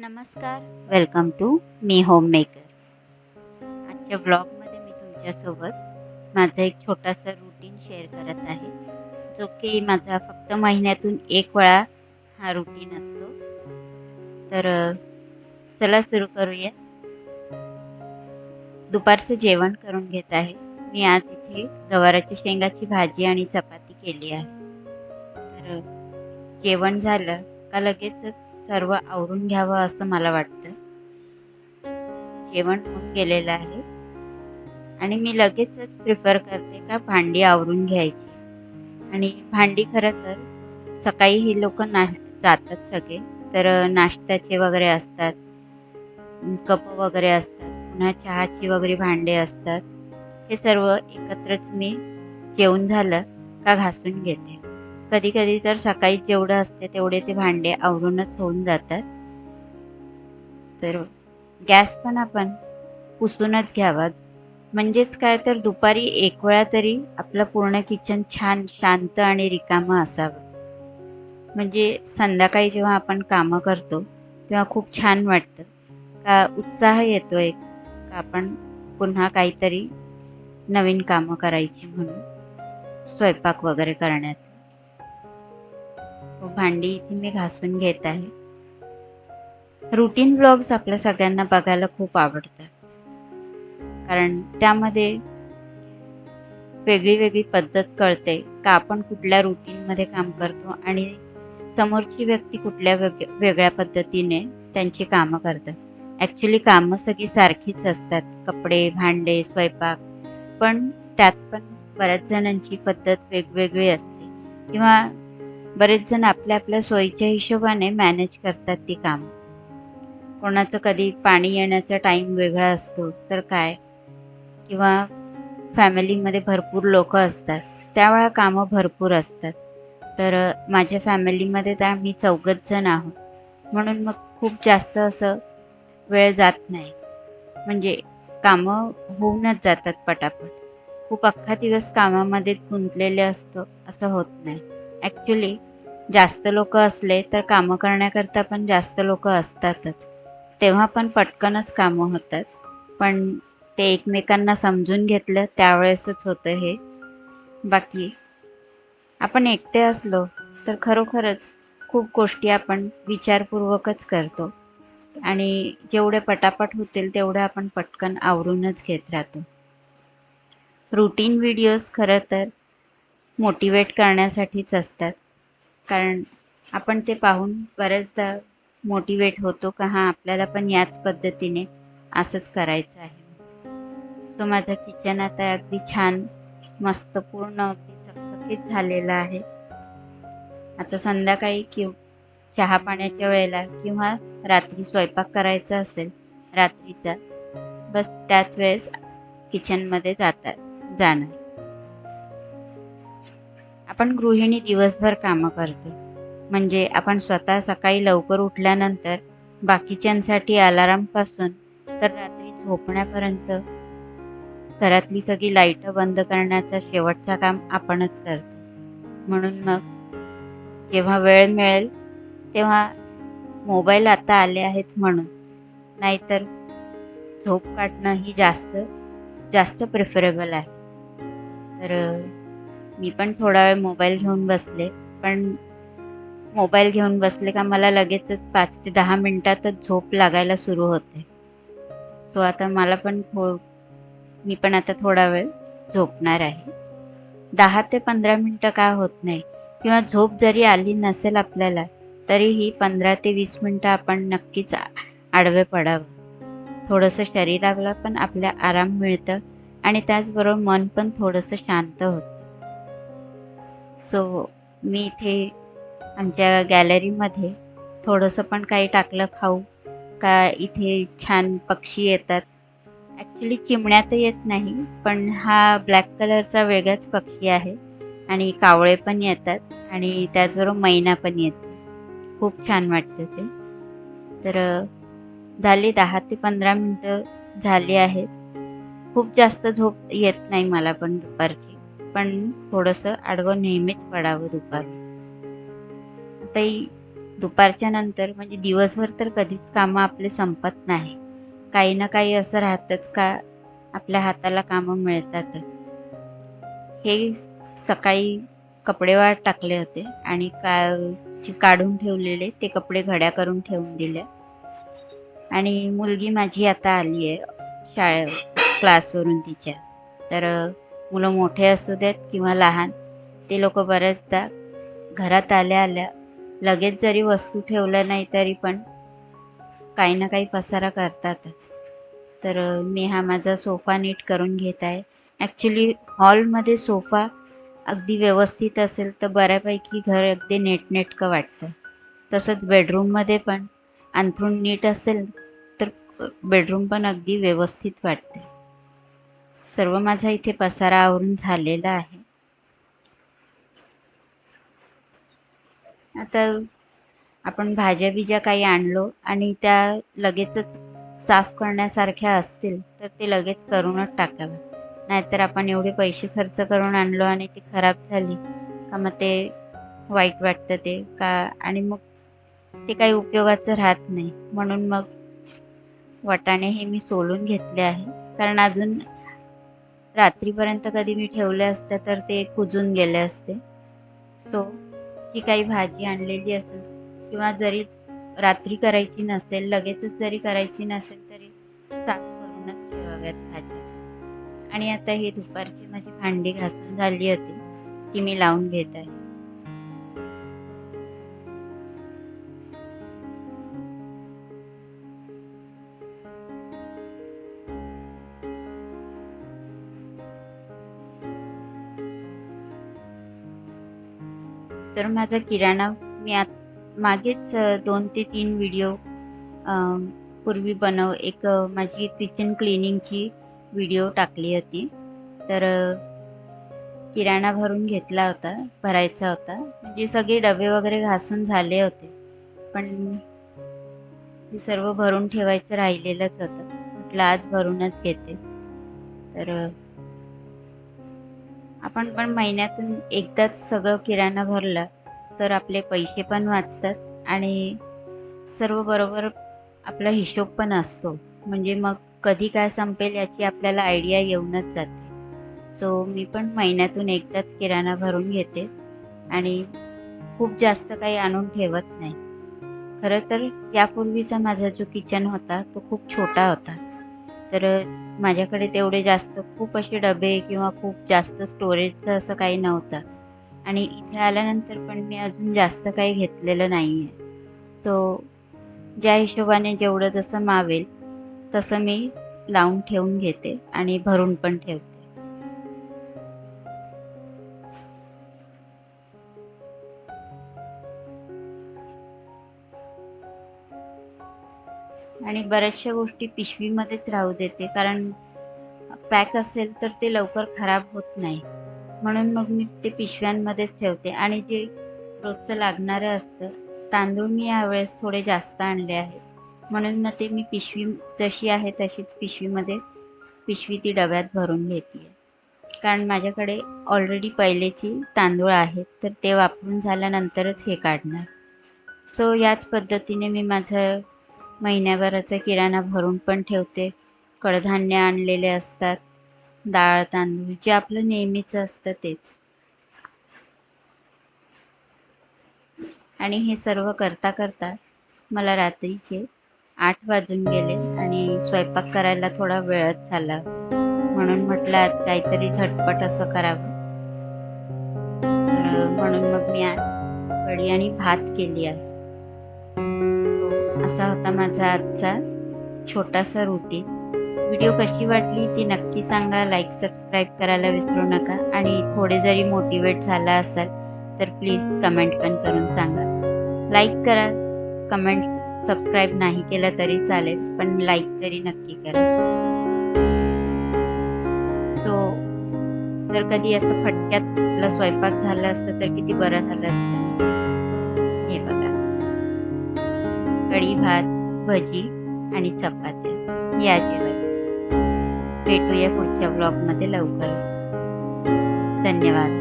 नमस्कार. Welcome to me home maker आजच्या ब्लॉगमध्ये मी तुमच्यासोबत माझं एक छोटासा रुटीन शेअर करत आहे जो की माझा फक्त महिन्यातून एक वेळा हा रुटीन असतो. तर चला सुरू करूया. दुपारचं जेवण करून घेत आहे. मी आज इथे गवाराची शेंगाची भाजी आणि चपाती केली आहे. तर जेवण झालं. का लगेचच सर्व आवरून घ्यावं असं मला वाटतं. जेवण होऊन गेलेलं आहे. आणि मी लगेचच प्रिफर करते का भांडी आवरून घ्यायची. आणि भांडी खरं तर सकाळी ही लोक ना जातात सगळे. तर नाश्त्याचे वगैरे असतात. कप वगैरे असतात. पुन्हा चहाची वगैरे भांडे असतात. हे सर्व एकत्रच मी जेवण झालं का घासून घेते. कधी कधी तर सकाळी जेवढं असते तेवढे ते भांडे आवरूनच होऊन जातात. तर गॅस पण आपण पुसूनच घ्यावा. म्हणजेच काय तर दुपारी एक वेळा तरी आपलं पूर्ण किचन छान शांत आणि रिकामं असावं. म्हणजे संध्याकाळी जेव्हा आपण कामं करतो तेव्हा खूप छान वाटतं. का उत्साह येतो एक का आपण पुन्हा काहीतरी नवीन कामं करायची म्हणून. स्वयंपाक वगैरे करण्याचं. हो, भांडी इथे मी घासून घेत आहे. रुटीन ब्लॉग्स आपल्या सगळ्यांना बघायला खूप आवडतात. कारण त्यामध्ये वेगळी वेगळी पद्धत कळते का आपण कुठल्या रुटीनमध्ये काम करतो आणि समोरची व्यक्ती कुठल्या वेग वेगळ्या पद्धतीने त्यांची कामं करतात. ॲक्च्युली कामं सगळी सारखीच असतात. कपडे भांडे स्वयंपाक. पण त्यात पण बऱ्याच जणांची पद्धत वेगवेगळी असते. किंवा बरेच जण आपल्या आपल्या सोयीच्या हिशोबाने मॅनेज करतात ती कामं. कोणाचं कधी पाणी येण्याचा टाईम वेगळा असतो तर काय? किंवा फॅमिलीमध्ये भरपूर लोक असतात त्यावेळा कामं भरपूर असतात. तर माझ्या फॅमिलीमध्ये तर आम्ही चौघच जण आहोत. म्हणून मग खूप जास्त असं वेळ जात नाही. म्हणजे कामं होऊनच जातात पटापट. खूप अख्खा दिवस कामामध्येच गुंतलेले असतो असं होत नाही. ॲक्च्युली जास्त लोक असले तर कामं करण्याकरता पण जास्त लोक असतातच. तेव्हा पण पटकनच कामं होतात. पण ते एकमेकांना समजून घेतलं त्यावेळेसच होतं हे. बाकी आपण एकटे असलो तर खरोखरच खूप गोष्टी आपण विचारपूर्वकच करतो. आणि जेवढे पटापट होतील तेवढे आपण पटकन आवरूनच घेत राहतो. रुटीन व्हिडिओज खरं तर मोटिवेट करण्यासाठीच असतात. कारण आपण ते पाहून बऱ्याचदा मोटिवेट होतो का हां आपल्याला पण याच पद्धतीने असंच करायचं आहे. सो माझं किचन आता अगदी छान मस्त पूर्ण अगदी चकचकीत झालेलं आहे. आता संध्याकाळी कि चहा पाण्याच्या वेळेला किंवा रात्री स्वयंपाक करायचा असेल रात्रीचा बस त्याच वेळेस किचनमध्ये जातात जाणार. आपण गृहिणी दिवसभर कामं करतो. म्हणजे आपण स्वतः सकाळी लवकर उठल्यानंतर बाकीच्यांसाठी अलारामपासून तर रात्री झोपण्यापर्यंत घरातली सगळी लाईटं बंद करण्याचा शेवटचा काम आपणच करतो. म्हणून मग जेव्हा वेळ मिळेल तेव्हा मोबाईल आता आले आहेत म्हणून. नाहीतर झोप काढणं ही जास्त जास्त प्रिफरेबल आहे. तर मी पण थोडा वेळ मोबाईल घेऊन बसले. पण मोबाईल घेऊन बसले का मला लगेचच पाच ते दहा मिनटातच झोप लागायला सुरू होते. सो आता मला पण थो मी पण आता थोडा वेळ झोपणार आहे. दहा ते पंधरा मिनटं काय होत नाही? किंवा झोप जरी आली नसेल आपल्याला तरीही पंधरा ते वीस मिनटं आपण नक्कीच आडवे पडावं. थोडंसं शरीराला पण आपल्या आराम मिळतं आणि त्याचबरोबर मन पण थोडंसं शांत होतं. सो मी इथे आमच्या गॅलरीमध्ये थोडंसं पण काही टाकलं खाऊ. का इथे छान पक्षी येतात. ॲक्च्युली चिमण्या तर येत नाही पण हा ब्लॅक कलरचा वेगळाच पक्षी आहे. आणि कावळे पण येतात आणि त्याचबरोबर मैना पण येते. खूप छान वाटतं ते. तर झाली दहा ते पंधरा मिनटं झाली आहेत. खूप जास्त झोप येत नाही मला पण दुपारची. पण थोडंसं आडवं नेहमीच पडावं दुपार आताही दुपारच्या नंतर म्हणजे दिवसभर तर कधीच कामं आपले संपत नाही. काही ना काही असं राहतंच का आपल्या हाताला कामं मिळतातच. हे सकाळी कपडे वाट टाकले होते आणि का जे काढून ठेवलेले ते कपडे घड्या करून ठेवून दिले. आणि मुलगी माझी आता आली आहे शाळे क्लासवरून तिच्या. तर मुलं मोठे असू देत किंवा लहान ते लोक बऱ्याचदा घरात आल्या आल्या लगेच जरी वस्तू ठेवल्या नाही तरी पण काही ना काही पसारा करतातच. तर मी हा माझा सोफा नीट करून घेत आहे. ॲक्च्युली हॉलमध्ये सोफा अगदी व्यवस्थित असेल तर बऱ्यापैकी घर अगदी नेटनेटकं वाटतं. तसंच बेडरूममध्ये पण अंथरूण नीट असेल तर बेडरूम पण अगदी व्यवस्थित वाटते. सर्व माझा इथे पसारा आवरून झालेला आहे. आता आपण भाज्या बिज्या काही आणलो आणि त्या लगेचच साफ करण्यासारख्या असतील तर ते लगेच करूनच टाकाव्या नाहीतर आपण एवढे पैसे खर्च करून आणलो आणि ती खराब झाली का मग ते वाईट वाटतं ते का? आणि मग ते काही उपयोगाचं राहत नाही. म्हणून मग वाटाणे हे मी सोलून घेतले आहे. कारण अजून रात्रीपर्यंत कधी मी ठेवले असते तर ते कुजून गेले असते. सो जी काही भाजी आणलेली असेल किंवा जरी रात्री करायची नसेल लगेचच जरी करायची नसेल तरी साफ करूनच ठेवाव्यात भाज्या. आणि आता ही दुपारची माझी भांडी घासून झाली होती ती मी लावून घेत आहे. तर माझा किराणा मी आत मागेच दोन ते तीन व्हिडिओ पूर्वी बनव एक माझी किचन क्लिनिंगची व्हिडिओ टाकली होती. तर किराणा भरून घेतला होता भरायचा होता. म्हणजे सगळे डबे वगैरे घासून झाले होते. पण हे सर्व भरून ठेवायचं राहिलेलंच होतं. म्हटलं आज भरूनच घेते. तर आपण पण महिन्यातून एकदाच सगळं किराणा भरला तर आपले पैसे पण वाचतात आणि सर्व बरोबर आपला हिशोब पण असतो. म्हणजे मग कधी काय संपेल याची आपल्याला आयडिया येऊनच जाते. सो मी पण महिन्यातून एकदाच किराणा भरून घेते आणि खूप जास्त काही आणून ठेवत नाही. खरं तर यापूर्वीचा माझा जो किचन होता तो खूप छोटा होता. तर माझ्याकडे तेवढे जास्त खूप असे डबे किंवा खूप जास्त स्टोरेजचं असं काही नव्हतं. आणि इथे आल्यानंतर पण मी अजून जास्त काही घेतलेलं नाही आहे सो ज्या हिशोबाने जेवढं जसं मावेल तसं मी लावून ठेवून घेते आणि भरून पण ठेवते. आणि बऱ्याचशा गोष्टी पिशवीमध्येच राहू देते कारण पॅक असेल तर ते लवकर खराब होत नाही. म्हणून मग मी ते पिशव्यांमध्येच ठेवते. आणि जे रोजचं लागणारं असतं तांदूळ मी यावेळेस थोडे जास्त आणले आहेत. म्हणून मग ते मी पिशवी जशी आहे तशीच पिशवीमध्ये पिशवी ती डब्यात भरून घेते. कारण माझ्याकडे ऑलरेडी पहिलेची तांदूळ आहेत तर ते वापरून झाल्यानंतरच हे काढणार. सो याच पद्धतीने मी माझं महिन्याभराचा किराणा भरून पण ठेवते. कडधान्य आणलेले असतात. डाळ तांदूळ जे आपलं नेहमीचं असतं तेच. आणि हे सर्व करता करता मला रात्रीचे आठ वाजून गेले आणि स्वयंपाक करायला थोडा वेळच झाला. म्हणून म्हटलं आज काहीतरी झटपट असं करावं. तर म्हणून मग मी वडी कढी आणि भात केली आहे. असा होता माझा आजचा छोटासा रुटीन व्हिडिओ कशी वाटली ती नक्की सांगा. लाईक सबस्क्राईब करायला विसरू नका. आणि थोडे जरी मोटिवेट झाला असाल तर प्लीज कमेंट पण करून सांगा. लाईक करा. कमेंट सबस्क्राईब नाही केलं तरी चालेल पण लाईक तरी नक्की करा. सो जर कधी असं फटक्यात आपला स्वयंपाक झाला असतं तर किती बरं झालं असतं. कढी भात भजी आणि चपात्या. या जेवण. भेटूया पुढच्या ब्लॉगमध्ये लवकरच. धन्यवाद.